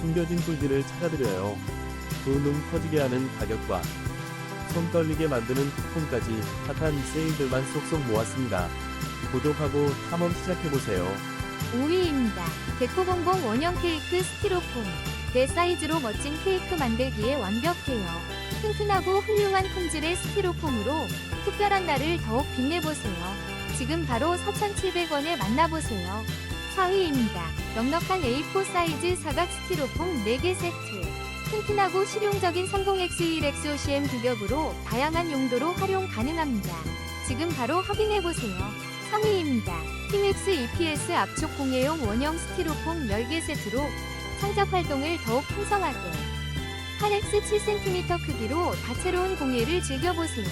숨겨진 꿀들을 찾아드려요. 두눈 커지게 하는 가격과 손 떨리게 만드는 쿠폰까지 핫한 세일들만 쏙쏙 모았습니다. 구독하고 탐험 시작해보세요. 5위입니다. 데코봉봉 원형 케이크 스티로폼. 내 사이즈로 멋진 케이크 만들기에 완벽해요. 튼튼하고 훌륭한 품질의 스티로폼으로 특별한 날을 더욱 빛내보세요. 지금 바로 4,700원에 만나보세요. 4위입니다. 넉넉한 A4 사이즈 사각 스티로폼 4개 세트. 튼튼하고 실용적인 30X1 엑소CM 규격으로 다양한 용도로 활용 가능합니다. 지금 바로 확인해보세요. 3위입니다. 킹엑스 EPS 압축 공예용 원형 스티로폼 10개 세트로 창작 활동을 더욱 풍성하게 8X 7cm 크기로 다채로운 공예를 즐겨보세요.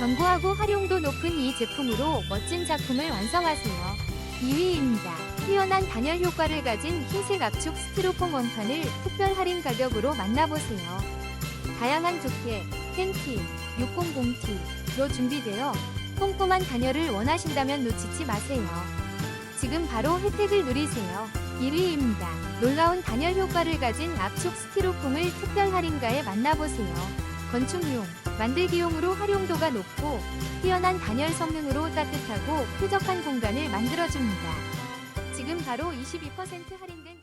견고하고 활용도 높은 이 제품으로 멋진 작품을 완성하세요. 2위입니다. 뛰어난 단열 효과를 가진 흰색 압축 스티로폼 원판을 특별 할인 가격으로 만나보세요. 다양한 두께, 10T, 600T로 준비되어 꼼꼼한 단열을 원하신다면 놓치지 마세요. 지금 바로 혜택을 누리세요. 1위입니다. 놀라운 단열 효과를 가진 압축 스티로폼을 특별 할인가에 만나보세요. 건축용, 만들기용으로 활용도가 높고 뛰어난 단열 성능으로 따뜻하고 쾌적한 공간을 만들어줍니다. 지금 바로 22% 할인된